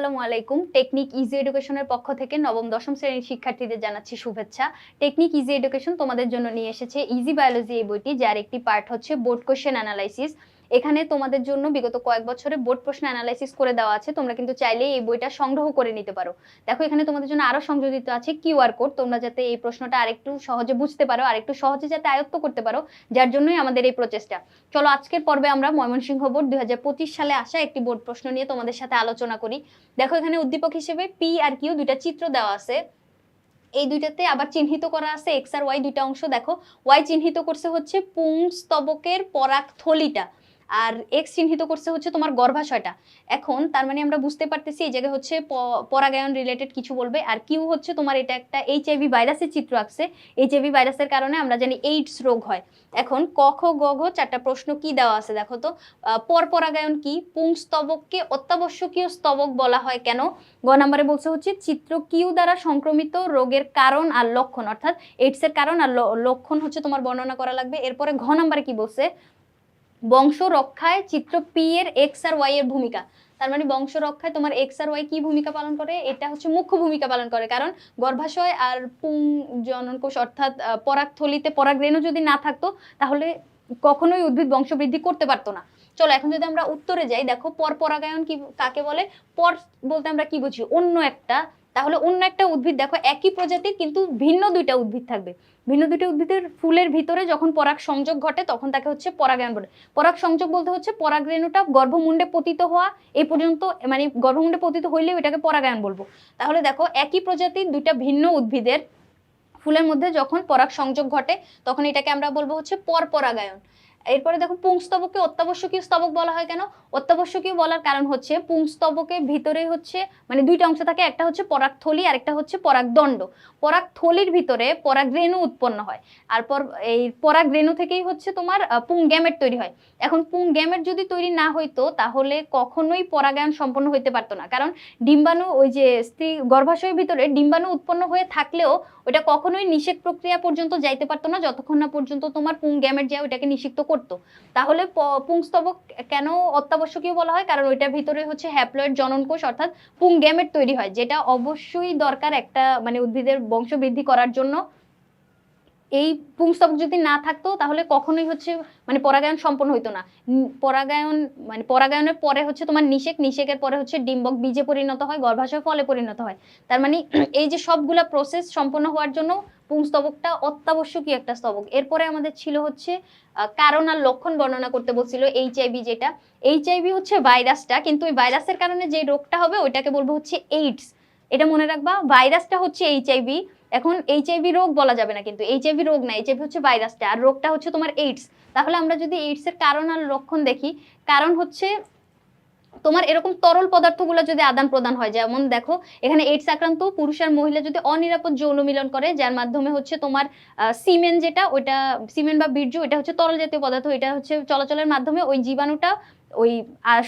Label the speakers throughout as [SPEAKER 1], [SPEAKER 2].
[SPEAKER 1] আসসালামু আলাইকুম। Technique easy এডুকেশনের পক্ষ থেকে নবম, দশম শ্রেণির শিক্ষার্থীদের জানাচ্ছি শুভেচ্ছা। টেকনিক ইজি এডুকেশন তোমাদের জন্য নিয়ে এসেছে ইজি বায়োলজি এই বইটি, যার একটি পার্ট হচ্ছে বোর্ড কোশ্চেন অ্যানালাইসিস এখানে তোমাদের জন্য বিগত কয়েক বছরে বোর্ড প্রশ্ন অ্যানালাইসিস করে দেওয়া আছে। তোমরা কিন্তু চাইলে এই বইটা সংগ্রহ করে নিতে পারো। দেখো, এখানে তোমাদের জন্য আরও সংযোজিত আছে কিউআর কোড তোমরা যাতে এই প্রশ্নটা আরেকটু সহজে বুঝতে পারো, আরেকটু সহজে যাতে আয়ত্ত করতে পারো, যার জন্যই আমাদের এই প্রচেষ্টা চলো, আজকের পর্বে আমরা ময়মনসিংহ বোর্ড দুই হাজার পঁচিশ সালে আসা একটি বোর্ড প্রশ্ন নিয়ে তোমাদের সাথে আলোচনা করি। দেখো, এখানে উদ্দীপক হিসেবে পি আর কিউ দুইটা চিত্র দেওয়া আছে। এই দুইটাতে আবার চিহ্নিত করা আছে এক্স আর ওয়াই দুইটা অংশ। দেখো ওয়াই চিহ্নিত করছে হচ্ছে পুংস্তবকের পরাগ থলিটা আর এক্স চিহ্নিত করছে হচ্ছে তোমার গর্ভাশয়টা। এখন তার মানে আমরা বুঝতে পারতেছি এই জায়গায় হচ্ছে পরাগায়ন রিলেটেড কিছু বলবে। আর কিউ হচ্ছে তোমার এটা একটা এইচআইভি ভাইরাসের চিত্র আঁকছে। এইচআইভি ভাইরাসের কারণে আমরা জানি এইডস রোগ হয়। এখন ক, খ, গ চারটা প্রশ্ন কি দেওয়া আছে দেখো তো? পরপরাগায়ন কি? পুংস্তবককে অত্যাবশ্যকীয় স্তবক বলা হয় কেন? গ নাম্বারে বলছে হচ্ছে চিত্র কিউ দ্বারা সংক্রমিত রোগের কারণ আর লক্ষণ। অর্থাৎ এইডসের কারণ আর লক্ষণ হচ্ছে তোমার বর্ণনা করা লাগবে। এরপরে ঘ নাম্বারে কি বলছে? বংশ রক্ষায় চিত্র পি এর এক্স আর ওয়াই এর ভূমিকা। তার মানে বংশ রক্ষায় তোমার এক্স আর ওয়াই কি ভূমিকা পালন করে? এটা হচ্ছে মুখ্য ভূমিকা পালন করে। কারণ গর্ভাশয় আর পুং জননকোষ অর্থাৎ পরাগথলিতে পরাগ রেণু যদি না থাকতো, তাহলে কখনোই উদ্ভিদ বংশবৃদ্ধি করতে পারতো না। চলো, এখন যদি আমরা উত্তরে যাই, দেখো, পর পরাগায়ন কি, কাকে বলে? পর বলতে আমরা কি বুঝি? অন্য একটা। তাহলে অন্য একটা উদ্ভিদ, দেখো, একই প্রজাতির, কিন্তু ভিন্ন দুইটা উদ্ভিদ থাকবে। ভিন্ন দুইটা উদ্ভিদের ফুলের ভিতরে যখন পরাগ সংযোগ ঘটে, তখন তাকে হচ্ছে পরাগায়ন বলে। পরাগ সংযোগ বলতে হচ্ছে পরাগরেণুটা গর্ভমুণ্ডে পতিত হওয়া এই পর্যন্ত মানে গর্ভমুণ্ডে পতিত হইলেও এটাকে পরাগায়ন বলব। তাহলে দেখো, একই প্রজাতির দুইটা ভিন্ন উদ্ভিদের ফুলের মধ্যে যখন পরাগ সংযোগ ঘটে, তখন এটাকে আমরা বলব হচ্ছে পরপরাগায়ন এরপরে দেখো পুংস্তবককে অত্যাবশ্যকীয় স্তবক বলা হয় কেন? অত্যাবশ্যকীয় বলার কারণ হচ্ছে পুংস্তবকের ভিতরে হচ্ছে মানে দুইটা অংশ থাকে, একটা হচ্ছে পরাগথলি আর একটা হচ্ছে পরাগদণ্ড। পরাগথলির ভিতরে পরাগরেণু উৎপন্ন হয়। আর পর, এই পরাগরেণু থেকেই হচ্ছে তোমার পুং গ্যামেট তৈরি হয়। এখন পুং গ্যামেট যদি তৈরি না হইতো, তাহলে কখনোই পরাগায়ন সম্পন্ন হইতে পারতো না। কারণ ডিম্বাণু, ওই যে স্ত্রী গর্ভাশয়ের ভিতরে ডিম্বাণু উৎপন্ন হয়ে থাকলেও ওটা কখনোই নিষেক প্রক্রিয়া পর্যন্ত যাইতে পারতো না, যতক্ষণ না পর্যন্ত তোমার পুং গ্যামেট যা ওইটাকে নিষিক্ত করতো। তাহলে পুংস্তবক কেন অত্যাবশ্যকীয় বলা হয়? কারণ ওইটার ভিতরে হচ্ছে হ্যাপ্লয়েড জননকোষ অর্থাৎ পুং গ্যামেট তৈরি হয়, যেটা অবশ্যই দরকার একটা মানে উদ্ভিদের বংশবৃদ্ধি করার জন্য। এই পুংস্তবক যদি না থাকতো, তাহলে কখনোই হচ্ছে মানে পরাগায়ন সম্পন্ন হইতো না। পরাগায়ন মানে পরাগায়নের পরে হচ্ছে তোমার নিষেক, নিষেকের পরে হচ্ছে ডিম্বক বীজে পরিণত হয়, গর্ভাশয় ফলে পরিণত হয়। তার মানে এই যে সবগুলা প্রসেস সম্পন্ন হওয়ার জন্য পুংস্তবকটা অত্যাবশ্যকীয় একটা স্তবক। এরপরে আমাদের ছিল হচ্ছে কারণ আর লক্ষণ বর্ণনা করতে বলছিল এইচআইভি যেটা। এইচআইভি হচ্ছে ভাইরাসটা, কিন্তু ওই ভাইরাসের কারণে যে রোগটা হবে, ওইটাকে বলব হচ্ছে এইডস এটা মনে রাখবা, ভাইরাসটা হচ্ছে এইচআইভি এখন এইচআইভি রোগ বলা যাবে না কিন্তু এইচআইভি রোগ না এইচআইভি হচ্ছে ভাইরাসটা, আর রোগটা হচ্ছে তোমার এইডস তাহলে আমরা যদি এইডস এর কারণ আর লক্ষণ দেখি, কারণ হচ্ছে তোমার এরকম তরল পদার্থগুলো যদি আদান প্রদান হয়, যেমন দেখো, এখানে এইডস আক্রান্ত পুরুষ আর মহিলা যদি অনিরাপদ যৌন মিলন করে, যার মাধ্যমে হচ্ছে তোমার সিমেন যেটা, ওইটা সিমেন বা বীর্য এটা হচ্ছে তরল জাতীয় পদার্থ, এটা হচ্ছে চলাচলের মাধ্যমে ওই জীবাণুটা ওই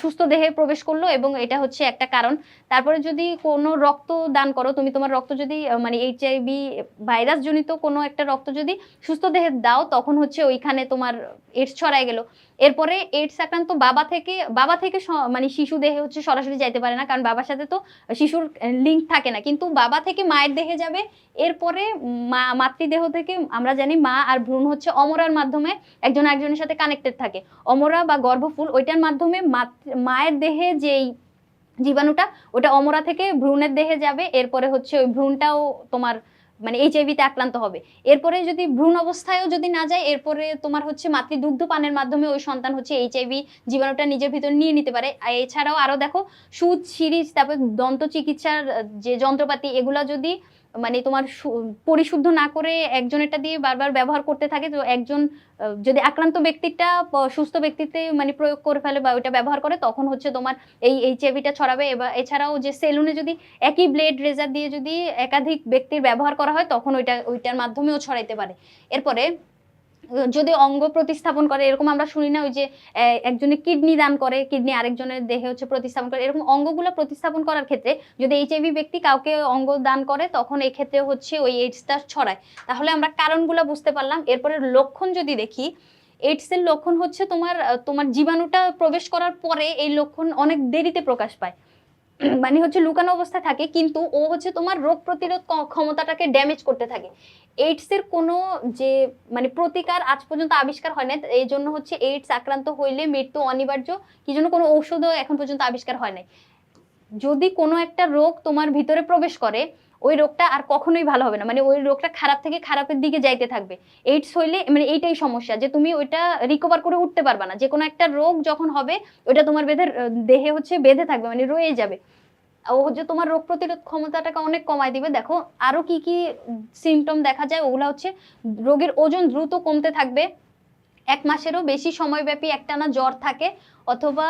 [SPEAKER 1] সুস্থ দেহে প্রবেশ করল এবং এটা হচ্ছে একটা কারণ। তারপরে যদি কোনো রক্ত দান করো, তুমি তোমার রক্ত যদি মানে এইচআইভি ভাইরাস জনিত কোনো একটা রক্ত যদি সুস্থ দেহে দাও, তখন হচ্ছে ওইখানে তোমার এইডস ছড়ায় গেল। এরপরে এইডস আক্রান্ত বাবা থেকে বাবা থেকে মানে শিশু দেহে হচ্ছে সরাসরি যাইতে পারে না, কারণ বাবার সাথে তো শিশুর লিঙ্ক থাকে না। কিন্তু বাবা থেকে মায়ের দেহে যাবে, এরপরে মা, মাতৃদেহ থেকে আমরা জানি মা আর ভ্রূণ হচ্ছে অমরার মাধ্যমে একজন একজনের সাথে কানেক্টেড থাকে। অমরা বা গর্ভফুল, ওইটার মাধ্যমে মায়ের দেহে যেই জীবাণুটা, ওটা অমরা থেকে ভ্রূণের দেহে যাবে, এরপরে হচ্ছে ওই ভ্রূণটাও তোমার মানে এইচআইভিতে আক্রান্ত হবে। এরপরে যদি ভ্রূণ অবস্থায়ও যদি না যায়, এরপরে তোমার হচ্ছে মাতৃদুগ্ধ পানের মাধ্যমে ওই সন্তান হচ্ছে এইচআইভি জীবাণুটা নিজের ভিতর নিয়ে নিতে পারে। আর এছাড়াও আরও দেখো সুদ সিরিজ, তারপর দন্ত চিকিৎসার যে যন্ত্রপাতি, এগুলা যদি মানে তোমার পরিশুদ্ধ না করে একজনেরটা দিয়ে বারবার ব্যবহার করতে থাকে, তো একজন যদি আক্রান্ত ব্যক্তিটা সুস্থ ব্যক্তিতে মানে প্রয়োগ করে ফেলে বা ওইটা ব্যবহার করে, তখন হচ্ছে তোমার এই এইচআইভিটা ছড়াবে। এবার এছাড়াও যে সেলুনে যদি একই ব্লেড রেজার দিয়ে যদি একাধিক ব্যক্তির ব্যবহার করা হয়, তখন ওইটা, ওইটার মাধ্যমেও ছড়াইতে পারে। এরপরে যদি অঙ্গ প্রতিস্থাপন করে এরকম আমরা শুনি না ওই যে আহ, একজনে কিডনি দান করে কিডনি আরেকজনের দেহে হচ্ছে প্রতিস্থাপন করে এরকম অঙ্গগুলো প্রতিস্থাপন করার ক্ষেত্রে যদি এইচআইভি ব্যক্তি কাউকে অঙ্গ দান করে তখন এই ক্ষেত্রে হচ্ছে ওই এইডসটা ছড়ায়। তাহলে আমরা কারণগুলো বুঝতে পারলাম। এরপরে লক্ষণ যদি দেখি এইডস এর লক্ষণ হচ্ছে তোমার তোমার জীবাণুটা প্রবেশ করার পরে এই লক্ষণ অনেক দেরিতে প্রকাশ পায়। মানে হচ্ছে লুকানো অবস্থায় থাকে, কিন্তু ও হচ্ছে তোমার রোগ প্রতিরোধ ক্ষমতাটাকে ড্যামেজ করতে থাকে। এইডস এর কোনো যে মানে প্রতিকার আজ পর্যন্ত আবিষ্কার হয় না এই জন্য হচ্ছে এইডস আক্রান্ত হইলে মৃত্যু অনিবার্য, কি জন্য কোনো ঔষধও এখন পর্যন্ত আবিষ্কার হয় নাই। যদি কোনো একটা রোগ তোমার ভিতরে প্রবেশ করে ওই রোগটা আর কখনোই ভালো হবে না। মানে ওই রোগটা খারাপ থেকে খারাপের দিকে যাইতে থাকবে। এইডস হইলে মানে এইটাই সমস্যা যে তুমি ওইটা রিকভার করে উঠতে পারবে না। যে কোনো একটা রোগ যখন হবে, ওইটা তোমার বেঁধে, দেহে হচ্ছে বেঁধে থাকবে মানে রয়ে যাবে। ও হচ্ছে তোমার রোগ প্রতিরোধ ক্ষমতাটাকে অনেক কমায় দিবে। দেখো, আরও কি কি সিমটম দেখা যায়, ওগুলা হচ্ছে রোগের ওজন দ্রুত কমতে থাকবে। এক মাসেরও বেশি সময়ব্যাপী একটানা জ্বর থাকে, অথবা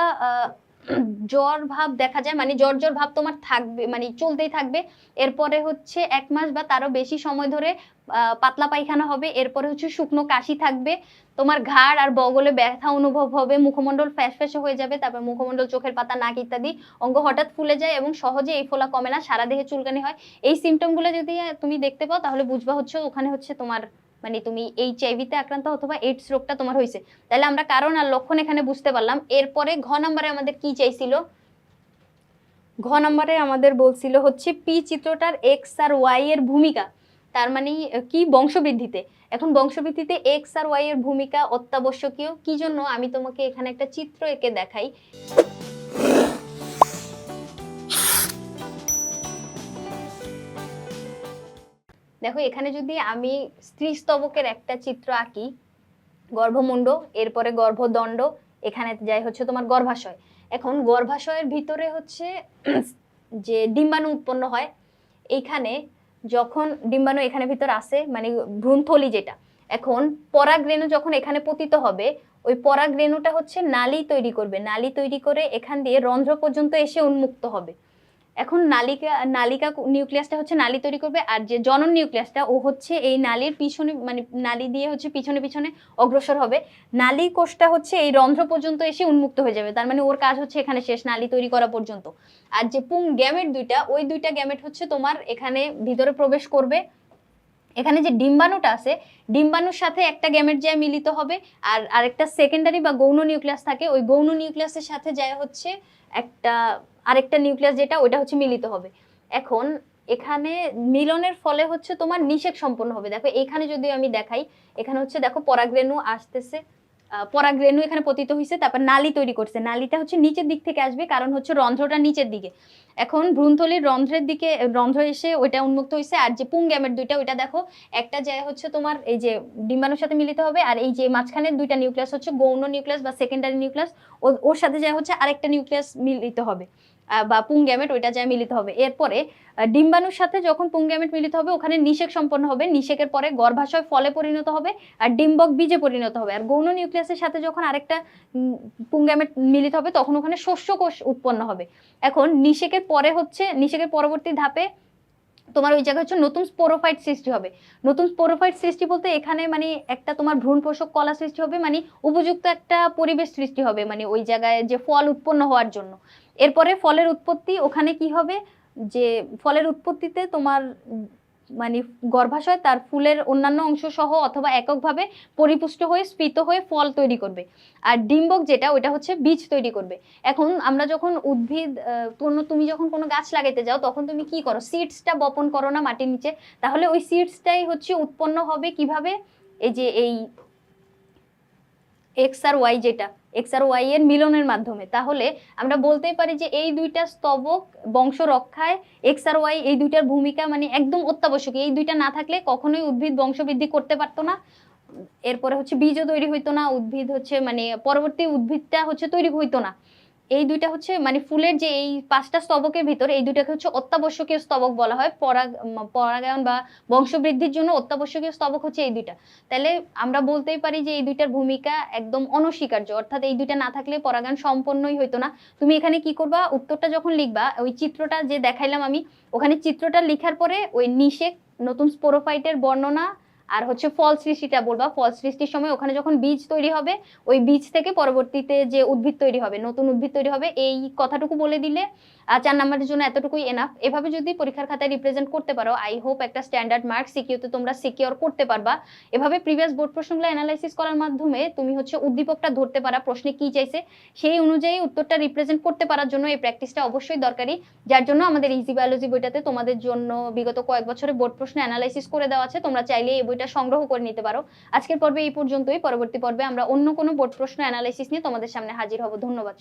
[SPEAKER 1] জ্বর ভাব দেখা যায় মানে জ্বর জ্বর ভাব তোমার থাকবে মানে চলতেই থাকবে। এরপরে হচ্ছে এক মাস বা তারও বেশি সময় ধরে পাতলা পায়খানা হবে। এরপরে হচ্ছে শুকনো কাশি থাকবে। তোমার ঘাড় আর বগলে ব্যথা অনুভব হবে। মুখমণ্ডল ফ্যাসফ্যাসে হয়ে যাবে। তারপর মুখমণ্ডল, চোখের পাতা, নাক ইত্যাদি অঙ্গ হঠাৎ ফুলে যায় এবং সহজে এই ফোলা কমে না সারা দেহে চুলকানি হয়। এই সিমটমগুলো যদি তুমি দেখতে পাও, তাহলে বুঝবা হচ্ছে ওখানে হচ্ছে তোমার মানে তুমি এইচআইভি তে আক্রান্ত অথবা এইডস রোগটা তোমার হয়েছে। তাহলে আমরা কারণ আর লক্ষণ এখানে বুঝতে পারলাম। এরপরে ঘ নাম্বারে আমাদের কি চাইছিল? ঘ নাম্বারে আমাদের বলছিল হচ্ছে পি চিত্রটার এক্স আর ওয়াই এর ভূমিকা। তার মানে কি? বংশবৃদ্ধিতে। এখন বংশবৃদ্ধিতে এক্স আর ওয়াই এর ভূমিকা অত্যাবশ্যকীয়। কি জন্য? আমি তোমাকে এখানে একটা চিত্র এঁকে দেখাই। দেখো, এখানে যদি আমি স্ত্রী স্তবকের একটা চিত্র আঁকি, গর্ভমুণ্ড, এরপরে গর্ভদণ্ড, এখানে যাই হচ্ছে তোমার গর্ভাশয়। এখন গর্ভাশয়ের ভিতরে হচ্ছে যে ডিম্বাণু উৎপন্ন হয়, এইখানে যখন ডিম্বাণু এখানে ভিতর আসে মানে ভ্রূণথলি যেটা, এখন পরাগরেণু যখন এখানে পতিত হবে, ওই পরাগরেণুটা হচ্ছে নালি তৈরি করবে। নালি তৈরি করে এখান দিয়ে রন্ধ্র পর্যন্ত এসে উন্মুক্ত হবে। এখন নালিকা নালিকা নিউক্লিয়াসটা হচ্ছে নালি তৈরি করবে আর যে জনন নিউক্লিয়াসটা ও হচ্ছে এই নালীর পিছনে মানে নালি দিয়ে হচ্ছে পিছনে পিছনে অগ্রসর হবে। নালী কোষটা হচ্ছে এই রন্ধ্র পর্যন্ত এসে উন্মুক্ত হয়ে যাবে। তার মানে ওর কাজ হচ্ছে এখানে শেষ, নালি তৈরি করা পর্যন্ত। আর যে পুং গ্যামেট দুইটা, ওই দুইটা গ্যামেট হচ্ছে তোমার এখানে ভিতরে প্রবেশ করবে। এখানে যে ডিম্বাণুটা আছে, ডিম্বাণুর সাথে একটা গ্যামেট যায় মিলিত হবে আর আরেকটা সেকেন্ডারি বা গৌণ নিউক্লিয়াস থাকে। ওই গৌণ নিউক্লিয়াসের সাথে যায় হচ্ছে একটা আরেকটা নিউক্লিয়াস যেটা, ওইটা হচ্ছে মিলিত হবে। এখন এখানে মিলনের ফলে হচ্ছে তোমার নিষেক সম্পন্ন হবে। দেখো, এখানে যদি আমি দেখাই, এখানে হচ্ছে দেখো পরাগরেণু আসতেছে পরাগরেণু এখানে পতিত হয়েছে তারপর নালি তৈরি করছে। নালিটা হচ্ছে নিচের দিক থেকে আসবে, কারণ হচ্ছে রন্ধ্রটা নিচের দিকে। এখন ভ্রূণথলির রন্ধ্রের দিকে রন্ধ্র এসে ওইটা উন্মুক্ত হয়েছে আর যে পুং গ্যামেট দুইটা, ওইটা দেখো, একটা যায় হচ্ছে তোমার এই যে ডিম্বাণুর সাথে মিলিত হবে, আর এই যে মাঝখানের দুইটা নিউক্লিয়াস হচ্ছে, গৌণ নিউক্লিয়াস বা সেকেন্ডারি নিউক্লিয়াস ওর সাথে যায় হচ্ছে আরেকটা নিউক্লিয়াস মিলিত হবে। বা পুং গ্যামেট, ওইটা যায় মিলিত হবে। এরপরে ডিম্বাণুর সাথে যখন পুং গ্যামেট মিলিত হবে, ওখানে নিষেক সম্পন্ন হবে। নিষেকের পরে গর্ভাশয় ফলে পরিণত হবে আর ডিম্বক বীজে পরিণত হবে। আর গৌণ নিউক্লিয়াসের সাথে যখন আরেকটা পুঙ্গ্যামেট মিলিত হবে, তখন ওখানে শস্যকোষ উৎপন্ন হবে। এখন নিষেকের পরে হচ্ছে, নিষেকের পরবর্তী ধাপে তোমার ওই জায়গায় হচ্ছে নতুন স্পোরোফাইট সৃষ্টি হবে। নতুন স্পোরোফাইট সৃষ্টি বলতে এখানে মানে একটা তোমার ভ্রূণ পোষক কলা সৃষ্টি হবে মানে উপযুক্ত একটা পরিবেশ সৃষ্টি হবে মানে ওই জায়গায় যে ফল উৎপন্ন হওয়ার জন্য। এরপরে ফলের উৎপত্তি ওখানে কি হবে? যে ফলের উৎপত্তিতে তোমার মানে গর্ভাশয় তার ফুলের অন্যান্য অংশ সহ অথবা এককভাবে পরিপুষ্ট হয়ে, স্ফীত হয়ে ফল তৈরি করবে। আর ডিম্বক যেটা, ওটা হচ্ছে বীজ তৈরি করবে। এখন আমরা যখন উদ্ভিদ তুমি যখন কোনো গাছ লাগাইতে যাও, তখন তুমি কি করো? সিডসটা বপন করো না মাটির নিচে। তাহলে ওই সিডসটাই হচ্ছে উৎপন্ন হবে কীভাবে? এই যে এই এক্স আর ওয়াই যেটা এক্স আর ওয়াই এর মিলনের মাধ্যমে। তাহলে আমরা বলতেই পারি যে এই দুইটা স্তবক বংশ রক্ষায় এক্স আর ওয়াই এই দুইটার ভূমিকা মানে একদম অত্যাবশ্যক এই দুইটা না থাকলে কখনোই উদ্ভিদ বংশবৃদ্ধি করতে পারতো না। এরপরে হচ্ছে বীজও তৈরি হইতো না, উদ্ভিদ হচ্ছে মানে পরবর্তী উদ্ভিদটা হচ্ছে তৈরি হইতো না। এই দুইটা হচ্ছে মানে ফুলের যে এই পাঁচটা স্তবকের ভিতর এই দুইটাকে হচ্ছে অত্যাবশ্যকীয় স্তবক বলা হয়। পরাগ পরাগায়ন বা বংশবৃদ্ধির জন্য অত্যাবশ্যকীয় স্তবক হচ্ছে এই দুইটা। তাহলে আমরা বলতেই পারি যে এই দুইটার ভূমিকা একদম অনস্বীকার্য। অর্থাৎ এই দুইটা না থাকলে পরাগায়ন সম্পন্নই হইতো না। তুমি এখানে কি করবা? উত্তরটা যখন লিখবা, ওই চিত্রটা যে দেখাইলাম আমি, ওখানে চিত্রটা লিখার পরে ওই নিষেক নতুন স্পোরোফাইটের বর্ণনা আর হচ্ছে ফল সৃষ্টিটা বলবা ফল সৃষ্টির সময় ওখানে যখন বীজ তৈরি হবে, ওই বীজ থেকে পরবর্তীতে যে উদ্ভিদ তৈরি হবে, নতুন উদ্ভিদ তৈরি হবে, এই কথাটুকু বলে দিলে চার নাম্বারের জন্য এতটুকুই এনাফ এভাবে যদি পরীক্ষার খাতায় রিপ্রেজেন্ট করতে পারো আই হোপ একটা স্ট্যান্ডার্ড মার্ক সিকিউতে তোমরা সিকিউর করতে পারবা। এভাবে প্রিভিয়াস বোর্ড প্রশ্নগুলো অ্যানালাইসিস করার মাধ্যমে তুমি হচ্ছে উদ্দীপকটা ধরতে পারা, প্রশ্নে কি চাইছে, সেই অনুযায়ী উত্তরটা রিপ্রেজেন্ট করতে পারার জন্য এই প্র্যাকটিসটা অবশ্যই দরকারি। যার জন্য আমাদের ইজি বায়োলজি বইটাতে তোমাদের জন্য বিগত কয়েক বছরে বোর্ড প্রশ্ন অ্যানালাইসিস করে দেওয়া আছে, তোমরা চাইলে এই বইটা সংগ্রহ করে নিতে পারো। আজকের পর্বে এই পর্যন্তই। পরবর্তী পর্বে আমরা অন্য কোনো বোর্ড প্রশ্ন অ্যানালাইসিস নিয়ে তোমাদের সামনে হাজির হব। ধন্যবাদ।